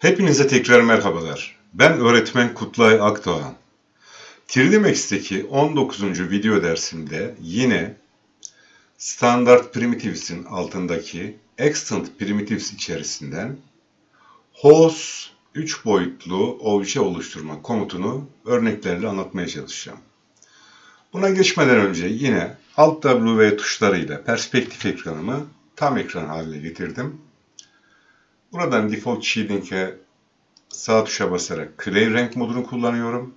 Hepinize tekrar merhabalar. Ben öğretmen Kutlay Akdoğan. 3D Max'teki 19. video dersimde yine Standard Primitives''in altındaki Extant Primitives içerisinden Hose 3 boyutlu obje oluşturma komutunu örneklerle anlatmaya çalışacağım. Buna geçmeden önce yine Alt W tuşlarıyla perspektif ekranımı tam ekran haline getirdim. Buradan Default Shading'e sağ tuşa basarak Clear renk modunu kullanıyorum.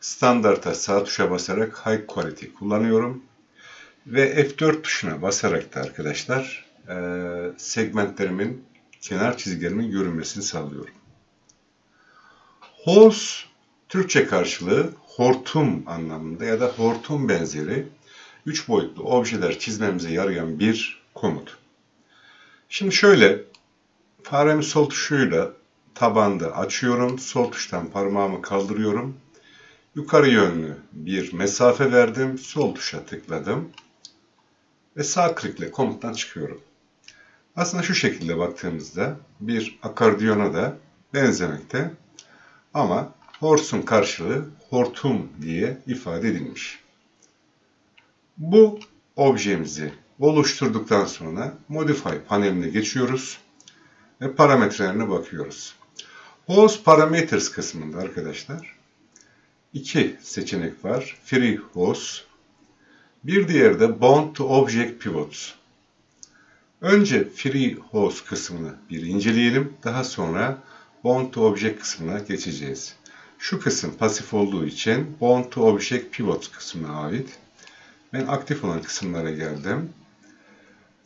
Standart'a sağ tuşa basarak High Quality kullanıyorum. Ve F4 tuşuna basarak da arkadaşlar e, segmentlerimin, kenar çizgilerimin görünmesini sağlıyorum. Hose Türkçe karşılığı hortum anlamında ya da hortum benzeri 3 boyutlu objeler çizmemize yarayan bir komut. Şimdi şöyle faremi sol tuşuyla tabanda açıyorum. Sol tuştan parmağımı kaldırıyorum. Yukarı yönlü bir mesafe verdim. Sol tuşa tıkladım. Ve sağ klikle komuttan çıkıyorum. Aslında şu şekilde baktığımızda bir akordiyona da benzemekte. Ama horse'un karşılığı hortum diye ifade edilmiş. Bu objemizi oluşturduktan sonra Modify paneline geçiyoruz ve parametrelerine bakıyoruz. Hose Parameters kısmında arkadaşlar iki seçenek var. Free Hose bir diğeri de Bound to Object Pivots. Önce Free Hose kısmını bir inceleyelim. Daha sonra Bound to Object kısmına geçeceğiz. Şu kısım pasif olduğu için Bound to Object Pivots kısmına ait. Ben aktif olan kısımlara geldim.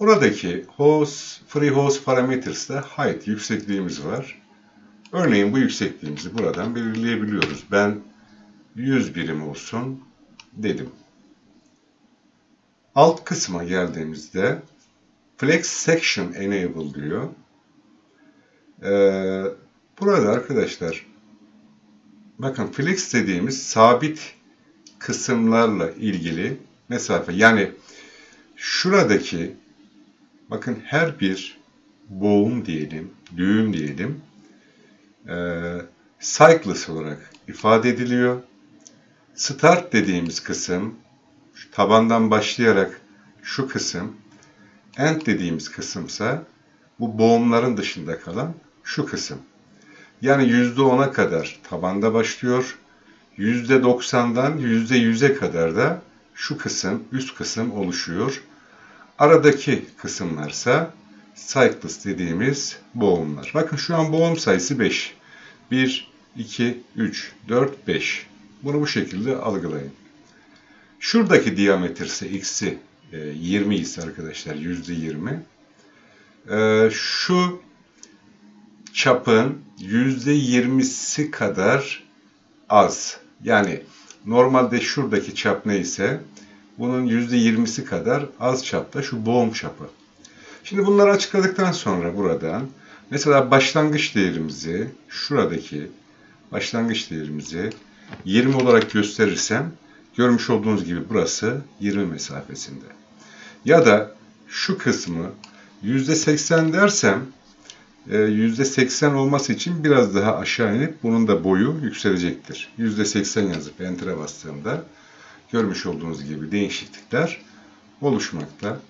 Buradaki hose, free hose parametres'te height yüksekliğimiz var. Örneğin bu yüksekliğimizi buradan belirleyebiliyoruz. Ben 100 birim olsun dedim. Alt kısma geldiğimizde Flex Section Enable diyor. Ee, burada arkadaşlar bakın flex dediğimiz sabit kısımlarla ilgili mesafe. Yani şuradaki bakın her bir boğum diyelim, düğüm diyelim e, cycles olarak ifade ediliyor. Start dediğimiz kısım şu tabandan başlayarak şu kısım end dediğimiz kısımsa bu boğumların dışında kalan şu kısım. Yani %10'a kadar tabanda başlıyor. %90'dan %100'e kadar da şu kısım, üst kısım oluşuyor. Aradaki kısımlarsa cycles dediğimiz boğumlar. Bakın şu an boğum sayısı 5. 1, 2, 3, 4, 5. Bunu bu şekilde algılayın. Şuradaki diametresi x'i 20 ise arkadaşlar %20. E, şu çapın %20'si kadar az. Yani normalde şuradaki çap neyse bunun %20'si kadar az çapta şu boğum çapı. Şimdi bunları açıkladıktan sonra buradan mesela başlangıç değerimizi şuradaki başlangıç değerimizi 20 olarak gösterirsem görmüş olduğunuz gibi burası 20 mesafesinde. Ya da şu kısmı %80 dersem %80 olması için biraz daha aşağı inip bunun da boyu yükselecektir. %80 yazıp Enter'e bastığımda görmüş olduğunuz gibi değişiklikler oluşmakta.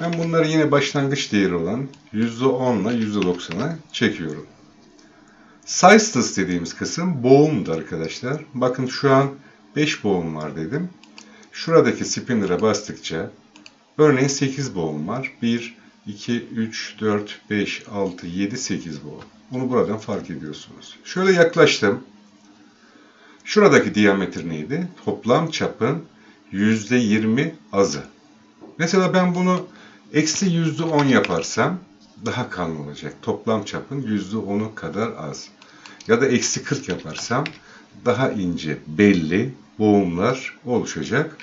Ben bunları yine başlangıç değeri olan %10 ile %90'a çekiyorum. Sizes dediğimiz kısım boğumdu arkadaşlar. Bakın şu an 5 boğum var dedim. Şuradaki spinner'a bastıkça örneğin 8 boğum var. 1, 2, 3, 4, 5, 6, 7, 8 boğum. Bunu buradan fark ediyorsunuz. Şöyle yaklaştım. Şuradaki diametre neydi? Toplam çapın %20 azı. Mesela ben bunu eksi %10 yaparsam daha kalın olacak. Toplam çapın %10'u kadar az. Ya da eksi 40 yaparsam daha ince belli boğumlar oluşacak.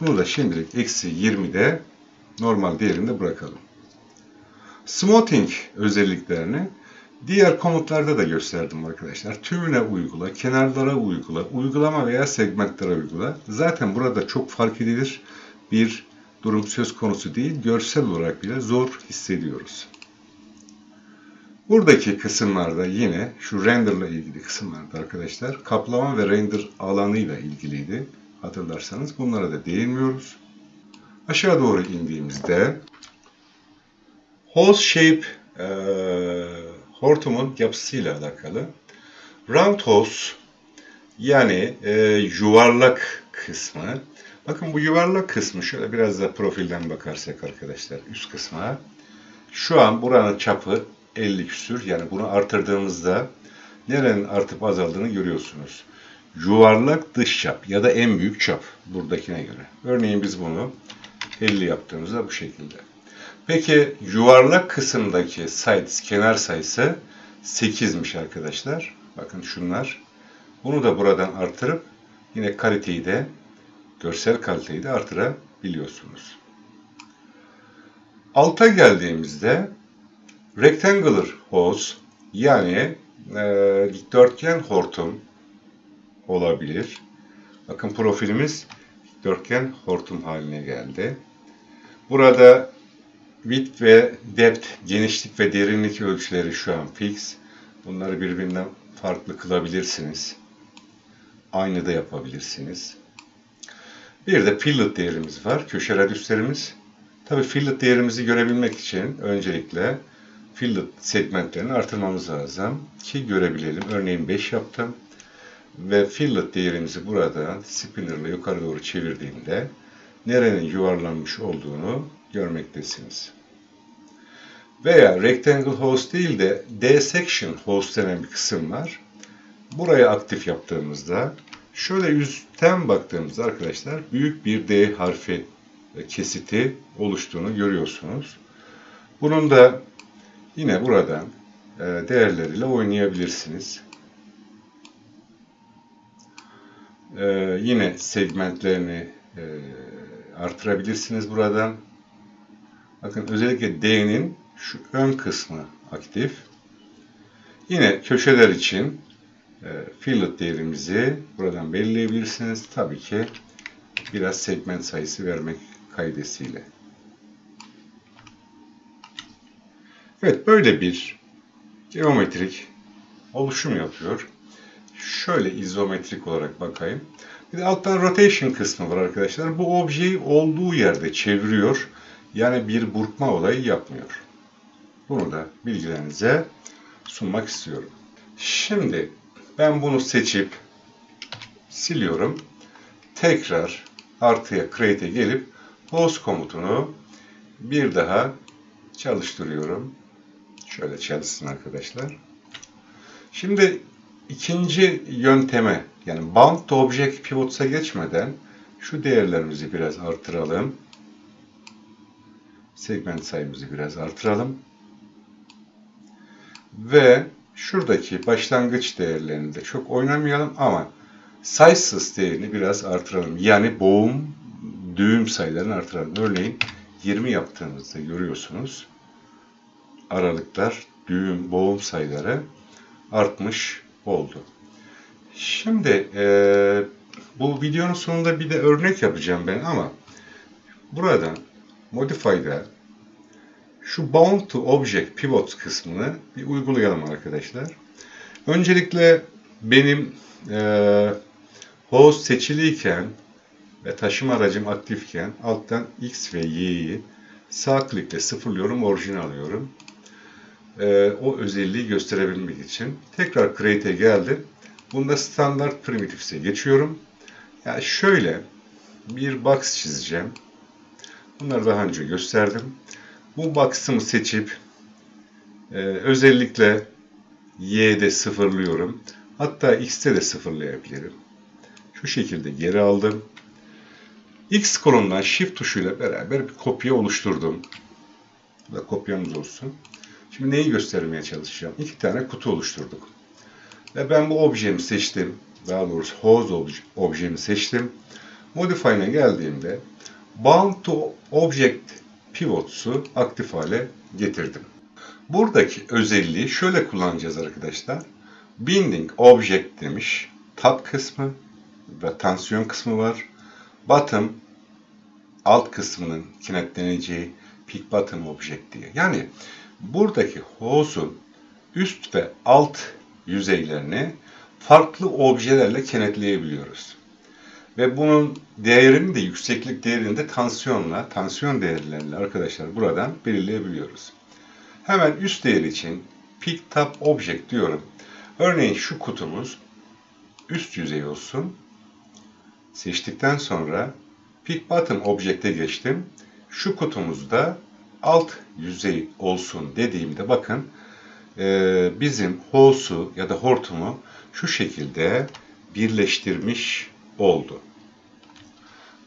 Bunu da şimdilik eksi 20'de normal değerinde bırakalım. Smoothing özelliklerini diğer komutlarda da gösterdim arkadaşlar. Tümüne uygula, kenarlara uygula, uygulama veya segmentlere uygula. Zaten burada çok fark edilir bir durum söz konusu değil. Görsel olarak bile zor hissediyoruz. Buradaki kısımlarda yine şu render ile ilgili kısımlarda arkadaşlar kaplama ve render alanıyla ilgiliydi. Hatırlarsanız bunlara da değinmiyoruz. Aşağı doğru indiğimizde hose shape e, hortumun yapısıyla alakalı. Round hose yani e, yuvarlak kısmı. Bakın bu yuvarlak kısmı şöyle biraz da profilden bakarsak arkadaşlar üst kısma. Şu an buranın çapı 50 küsür. Yani bunu artırdığımızda nerenin artıp azaldığını görüyorsunuz. Yuvarlak dış çap ya da en büyük çap buradakine göre. Örneğin biz bunu 50 yaptığımızda bu şekilde. Peki yuvarlak kısımdaki sides, kenar sayısı 8'miş arkadaşlar. Bakın şunlar. Bunu da buradan artırıp yine kaliteyi de görsel kaliteyi de artırabiliyorsunuz. Alta geldiğimizde rectangular hose yani e, dikdörtgen hortum olabilir. Bakın profilimiz dikdörtgen hortum haline geldi. Burada width ve depth, genişlik ve derinlik ölçüleri şu an fix. Bunları birbirinden farklı kılabilirsiniz. Aynı da yapabilirsiniz. Bir de fillet değerimiz var. Köşe radüslerimiz. Tabii fillet değerimizi görebilmek için öncelikle fillet segmentlerini artırmamız lazım ki görebilelim. Örneğin 5 yaptım ve fillet değerimizi burada spinnerla yukarı doğru çevirdiğimde nerenin yuvarlanmış olduğunu görmektesiniz. Veya rectangle host değil de D-section host denen bir kısım var. Burayı aktif yaptığımızda şöyle üstten baktığımızda arkadaşlar büyük bir D harfi kesiti oluştuğunu görüyorsunuz. Bunun da yine buradan e, değerleriyle oynayabilirsiniz. E, yine segmentlerini e, artırabilirsiniz buradan. Bakın özellikle D'nin şu ön kısmı aktif. Yine köşeler için fillet değerimizi buradan belirleyebilirsiniz. Tabii ki biraz segment sayısı vermek kaydesiyle. Evet böyle bir geometrik oluşum yapıyor. Şöyle izometrik olarak bakayım. Bir de alttan rotation kısmı var arkadaşlar. Bu objeyi olduğu yerde çeviriyor. Yani bir burkma olayı yapmıyor. Bunu da bilgilerinize sunmak istiyorum. Şimdi ben bunu seçip siliyorum. Tekrar artıya create'e gelip pause komutunu bir daha çalıştırıyorum. Şöyle çalışsın arkadaşlar. Şimdi ikinci yönteme yani bound to object pivots'a geçmeden şu değerlerimizi biraz artıralım. Segment sayımızı biraz artıralım. Ve şuradaki başlangıç değerlerini de çok oynamayalım ama sizes değerini biraz artıralım. Yani boğum, düğüm sayılarını artıralım. Örneğin 20 yaptığımızda görüyorsunuz aralıklar, düğüm, boğum sayıları artmış oldu. Şimdi e, bu videonun sonunda bir de örnek yapacağım ben ama buradan Modify'da şu Bound to Object Pivot kısmını bir uygulayalım arkadaşlar. Öncelikle benim e, host seçiliyken ve taşıma aracım aktifken alttan X ve Y'yi sağ klikle sıfırlıyorum, orijin alıyorum. E, o özelliği gösterebilmek için. Tekrar Create'e geldim. Bunda standart primitifse geçiyorum. Yani şöyle bir box çizeceğim. Bunları daha önce gösterdim. Bu box'ımı seçip e, özellikle Y'de sıfırlıyorum. Hatta X'te de sıfırlayabilirim. Şu şekilde geri aldım. X kolonundan Shift tuşuyla beraber bir kopya oluşturdum. Bu da kopyamız olsun. Şimdi neyi göstermeye çalışacağım? İki tane kutu oluşturduk. Ve ben bu objemi seçtim. Daha doğrusu hose objemi seçtim. Modify'ine geldiğimde Bound to Object Pivots'u aktif hale getirdim. Buradaki özelliği şöyle kullanacağız arkadaşlar. Binding Object demiş. Tab kısmı ve tansiyon kısmı var. Bottom alt kısmının kinetleneceği Pick Bottom Object diye. Yani buradaki hose'un üst ve alt yüzeylerini farklı objelerle kenetleyebiliyoruz. Ve bunun değerini de yükseklik değerini de tansiyonla, tansiyon değerleriyle arkadaşlar buradan belirleyebiliyoruz. Hemen üst değer için pick top object diyorum. Örneğin şu kutumuz üst yüzey olsun. Seçtikten sonra pick bottom object'e geçtim. Şu kutumuzda alt yüzey olsun dediğimde bakın e, bizim house'u ya da hortumu şu şekilde birleştirmiş oldu.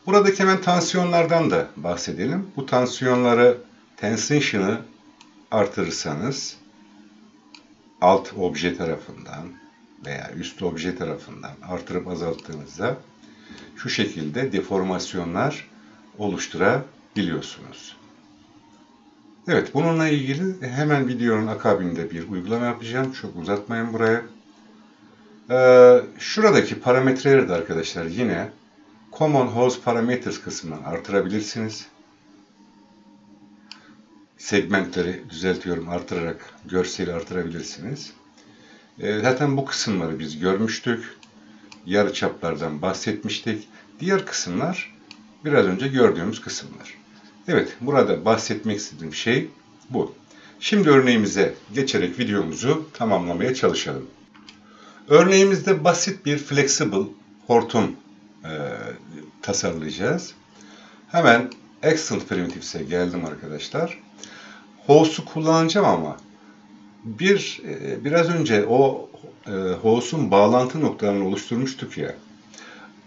Buradaki hemen tansiyonlardan da bahsedelim. Bu tansiyonları tension'ı artırırsanız alt obje tarafından veya üst obje tarafından artırıp azalttığınızda şu şekilde deformasyonlar oluşturabiliyorsunuz. Evet, bununla ilgili hemen videonun akabinde bir uygulama yapacağım. Çok uzatmayın buraya. Ee, şuradaki parametreleri de arkadaşlar yine Common Host Parameters kısmından artırabilirsiniz. Segmentleri düzeltiyorum artırarak görseli artırabilirsiniz. Ee, zaten bu kısımları biz görmüştük. Yarı çaplardan bahsetmiştik. Diğer kısımlar biraz önce gördüğümüz kısımlar. Evet, burada bahsetmek istediğim şey bu. Şimdi örneğimize geçerek videomuzu tamamlamaya çalışalım. Örneğimizde basit bir flexible hortum e, tasarlayacağız. Hemen Accent Primitives'e geldim arkadaşlar. Host'u kullanacağım ama bir e, biraz önce o e, host'un bağlantı noktalarını oluşturmuştuk ya.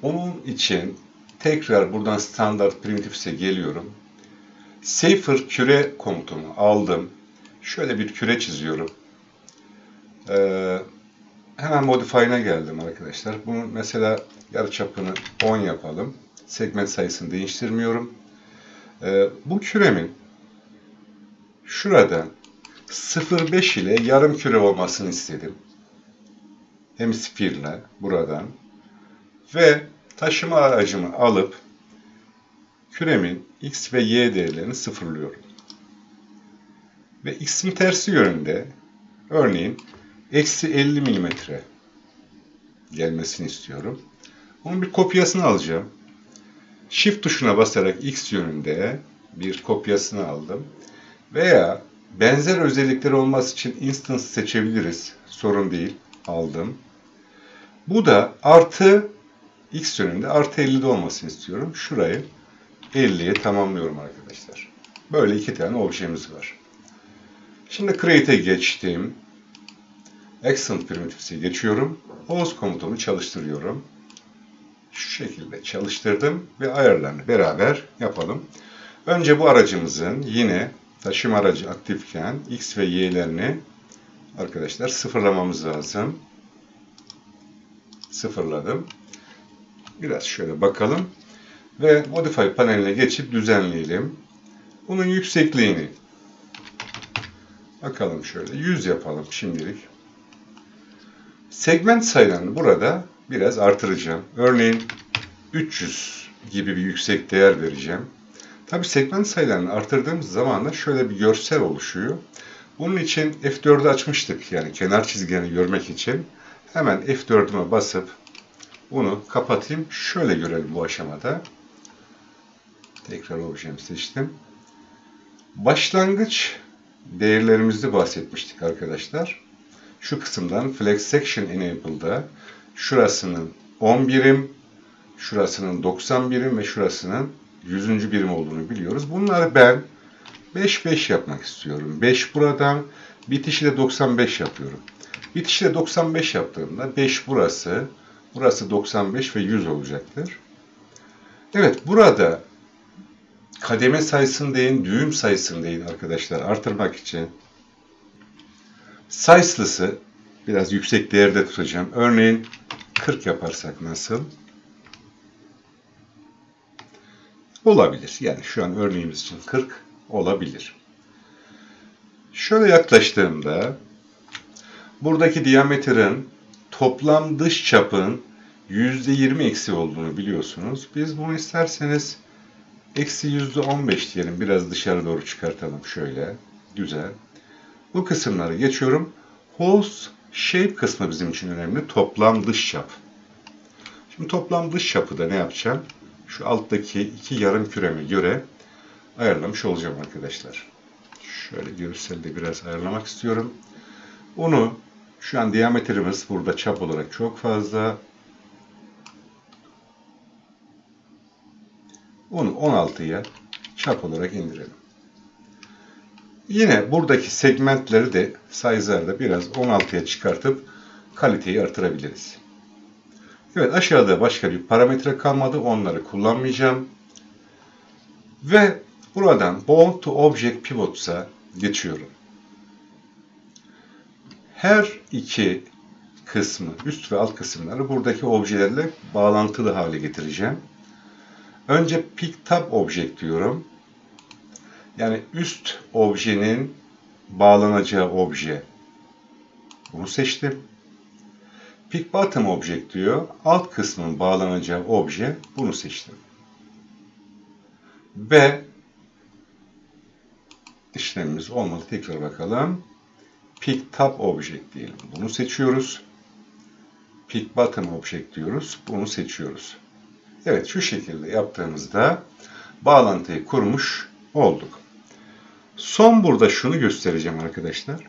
Onun için tekrar buradan standart Primitives'e geliyorum. Safer küre komutunu aldım. Şöyle bir küre çiziyorum. Ee, hemen modify'ına geldim arkadaşlar. Bunun mesela yarıçapını 10 yapalım. Segment sayısını değiştirmiyorum. Ee, bu küremin şuradan 0.5 ile yarım küre olmasını istedim. Hemisphere buradan ve taşıma aracımı alıp küremin x ve y değerlerini sıfırlıyorum. Ve x'in tersi yönünde örneğin eksi 50 milimetre gelmesini istiyorum. Onun bir kopyasını alacağım. Shift tuşuna basarak x yönünde bir kopyasını aldım. Veya benzer özellikleri olması için instance seçebiliriz. Sorun değil. Aldım. Bu da artı x yönünde artı 50'de olmasını istiyorum. Şurayı 50'ye tamamlıyorum arkadaşlar. Böyle iki tane objemiz var. Şimdi create'e geçtim. Accent primitives'e geçiyorum. Host komutumu çalıştırıyorum. Şu şekilde çalıştırdım ve ayarlarını beraber yapalım. Önce bu aracımızın yine taşıma aracı aktifken x ve y'lerini arkadaşlar sıfırlamamız lazım. Sıfırladım. Biraz şöyle bakalım ve Modify paneline geçip düzenleyelim. Bunun yüksekliğini bakalım şöyle 100 yapalım şimdilik. Segment sayılarını burada biraz artıracağım. Örneğin 300 gibi bir yüksek değer vereceğim. Tabi segment sayılarını artırdığımız zaman da şöyle bir görsel oluşuyor. Bunun için F4'ü açmıştık yani kenar çizgilerini görmek için. Hemen F4'üme basıp bunu kapatayım. Şöyle görelim bu aşamada. Tekrar objemi seçtim. Başlangıç değerlerimizde bahsetmiştik arkadaşlar. Şu kısımdan Flex Section Enabled'da şurasının 10 birim, şurasının 90 birim ve şurasının 100. birim olduğunu biliyoruz. Bunları ben 5-5 yapmak istiyorum. 5 buradan, bitişi de 95 yapıyorum. Bitişi de 95 yaptığımda 5 burası, burası 95 ve 100 olacaktır. Evet burada kademe sayısını deyin, düğüm sayısını deyin arkadaşlar artırmak için. Sizeless'ı biraz yüksek değerde tutacağım. Örneğin 40 yaparsak nasıl? Olabilir. Yani şu an örneğimiz için 40 olabilir. Şöyle yaklaştığımda buradaki diametrin toplam dış çapın %20 eksi olduğunu biliyorsunuz. Biz bunu isterseniz Eksi yüzde on beş diyelim. Biraz dışarı doğru çıkartalım şöyle. Güzel. Bu kısımları geçiyorum. Pulse shape kısmı bizim için önemli. Toplam dış çap. Şimdi toplam dış çapı da ne yapacağım? Şu alttaki iki yarım küreme göre ayarlamış olacağım arkadaşlar. Şöyle görselde biraz ayarlamak istiyorum. Onu şu an diametrimiz burada çap olarak çok fazla. Onu 16'ya çap olarak indirelim. Yine buradaki segmentleri de size'larda biraz 16'ya çıkartıp kaliteyi artırabiliriz. Evet aşağıda başka bir parametre kalmadı. Onları kullanmayacağım. Ve buradan Bond to Object Pivots'a geçiyorum. Her iki kısmı, üst ve alt kısımları buradaki objelerle bağlantılı hale getireceğim. Önce Pick Tab Object diyorum. Yani üst objenin bağlanacağı obje. Bunu seçtim. Pick Bottom Object diyor. Alt kısmın bağlanacağı obje. Bunu seçtim. Ve işlemimiz olmadı. Tekrar bakalım. Pick Top Object diyelim. Bunu seçiyoruz. Pick Bottom Object diyoruz. Bunu seçiyoruz. Evet şu şekilde yaptığımızda bağlantıyı kurmuş olduk. Son burada şunu göstereceğim arkadaşlar.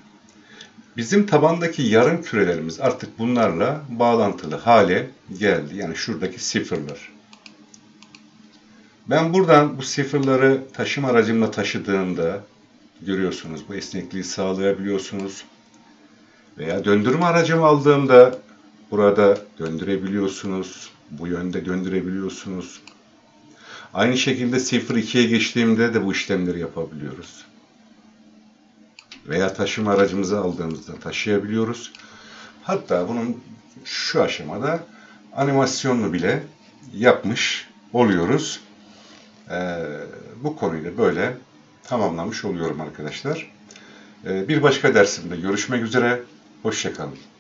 Bizim tabandaki yarım kürelerimiz artık bunlarla bağlantılı hale geldi. Yani şuradaki sıfırlar. Ben buradan bu sıfırları taşıma aracımla taşıdığımda görüyorsunuz bu esnekliği sağlayabiliyorsunuz. Veya döndürme aracımı aldığımda burada döndürebiliyorsunuz. Bu yönde döndürebiliyorsunuz. Aynı şekilde 0-2'ye geçtiğimde de bu işlemleri yapabiliyoruz. Veya taşıma aracımızı aldığımızda taşıyabiliyoruz. Hatta bunun şu aşamada animasyonunu bile yapmış oluyoruz. Ee, bu konuyu da böyle tamamlamış oluyorum arkadaşlar. Ee, bir başka dersimde görüşmek üzere. Hoşçakalın.